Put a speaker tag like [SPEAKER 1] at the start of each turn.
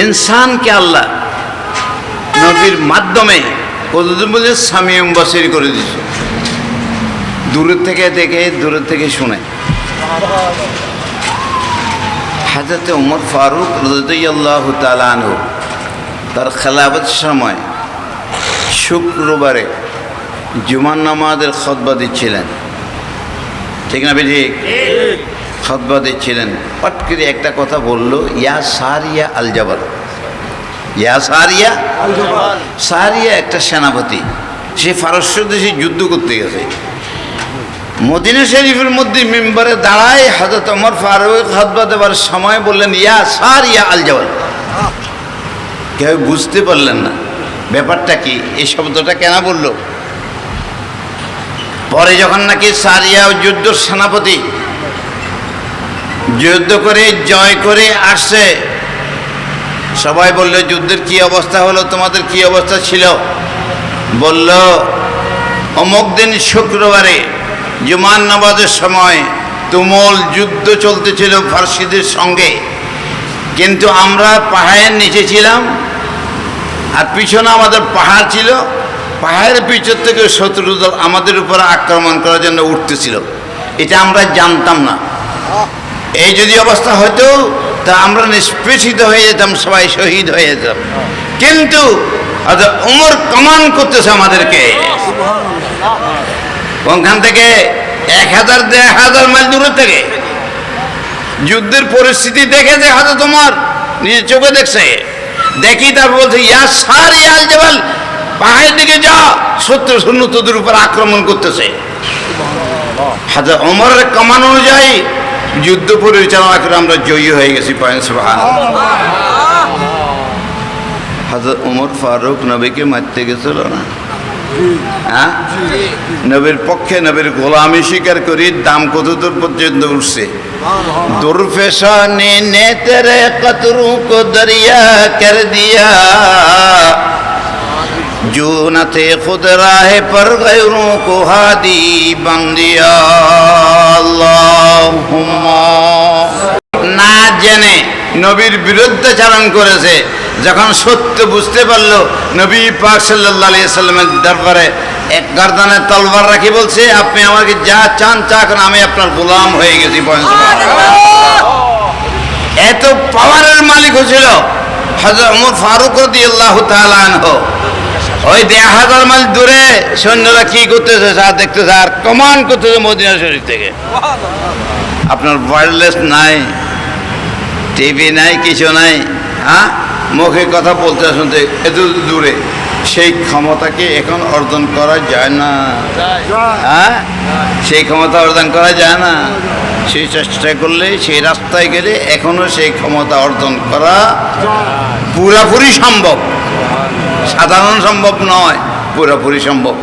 [SPEAKER 1] ইনসানকে আল্লাহ নবীর মাধ্যমে কতদিন বলে সামিয়ম বাসির করে দিছে দূরের থেকে দেখে, দূরের থেকে শুনে। হাজরতে উমর ফারুক রদিয়াল্লাহ তালানহ তার খেলাফত সময় শুক্রবারে জুমান নামাজের খতবা দিচ্ছিলেন। ঠিক না বেজি খতবা দিচ্ছিলেন পট করে একটা কথা বলল, ইয়া সারিয়া আল জাবাল। ইয়া সারিয়া? সারিয়া একটা সেনাপতি। সে ফারস্য দেশে যুদ্ধ করতে গেছে। মদিনা শরীফের মধ্যে মেম্বারে দাঁড়ায় হাজরত ওমর ফারুক খতবা দেওয়ার সময় বললেন, ইয়া সারিয়া আল জাবাল। কেউ বুঝতে পারলেন না। ব্যাপারটা কি? এই শব্দটা কেন বলল? পরে যখন নাকি সারিয়া যুদ্ধ সেনাপতি যুদ্ধ করে, জয় করে আসছে। সবাই বলল, যুদ্ধের কি অবস্থা হলো? তোমাদের কি অবস্থা ছিল? বলল, অমুক দিন শুক্রবারে জুমান নামাজের সময় তুমল যুদ্ধ চলতেছিল ফার্সিদের সঙ্গে। কিন্তু আমরা পাহাড়ের নিচে ছিলাম, আর পিছনে আমাদের পাহাড় ছিল। পাহাড়ের পিছন থেকে শত্রু দল আমাদের উপর আক্রমণ করার জন্য উঠতেছিল। এটা আমরা জানতাম না। এই যদি অবস্থা হতো, তা আমরা নিষ্পেষিত হয়ে যেতাম, সবাই শহীদ হয়ে যেতাম। কিন্তু উমর কমান করতেছে আমাদেরকে। ওখান থেকে এক হাজার, দেড় হাজার মাইল দূরে থেকে। যুদ্ধের পরিস্থিতি দেখে যে হাতে তোমার, নিজের চোখে দেখছে। দেখি তারপর বলছে, ইয়া সার ইয়াল জবাল, পাহাড়ের দিকে যা। শত্রু শূন্য তোদের উপর আক্রমণ করতেছে। হাজার অমরের কমান অনুযায়ী যুদ্ধ পরিচালনা করে আমরা জয়ী হয়ে গেছি পয়েন্ট হাজর উমর ফারুক নবীকে মারতে গেছিল না? হ্যাঁ? নবীর পক্ষে নবীর গোলামি স্বীকার করি, দাম কত দূর পর্যন্ত উঠছে? দুর্ফেশনে নেতরে কতরুক দরিয়া কর দিয়া। जो न थे खुद राह पर गैरों को हादी बन दिया अल्लाहुम्मा না জেনে নবীর বিরুদ্ধে চালন করেছে যখন সত্য বুঝতে পারলো নবী পাক সাল্লাহ আলিয়া সাল্লামের দরবারে এক গর্দানে তলবার রাখি বলছে আপনি আমাকে যা চান চা করেন আমি আপনার গোলাম হয়ে গেছি বয়স এত পাওয়ারের মালিক হয়েছিল হজরত উমর ফারুক রদি আল্লাহ তালানহ ওই দেড় হাজার মাইল দূরে সৈন্যরা কি করতেছে স্যার দেখতেছে আর কমান করতেছে মদিনা শরীফ থেকে। আপনার ওয়্যারলেস নাই টিভি নাই, কিছু নাই হ্যাঁ? মুখে কথা বলতে শুনতে এত দূরে। সেই ক্ষমতাকে এখন অর্জন করা যায় না। হ্যাঁ? সেই ক্ষমতা অর্জন করা যায় না। সেই চেষ্টা করলে, সেই রাস্তায় গেলে এখনও সেই ক্ষমতা অর্জন করা পুরাপুরি সম্ভব। সাধারণ সম্ভব নয় পুরোপুরি সম্ভব।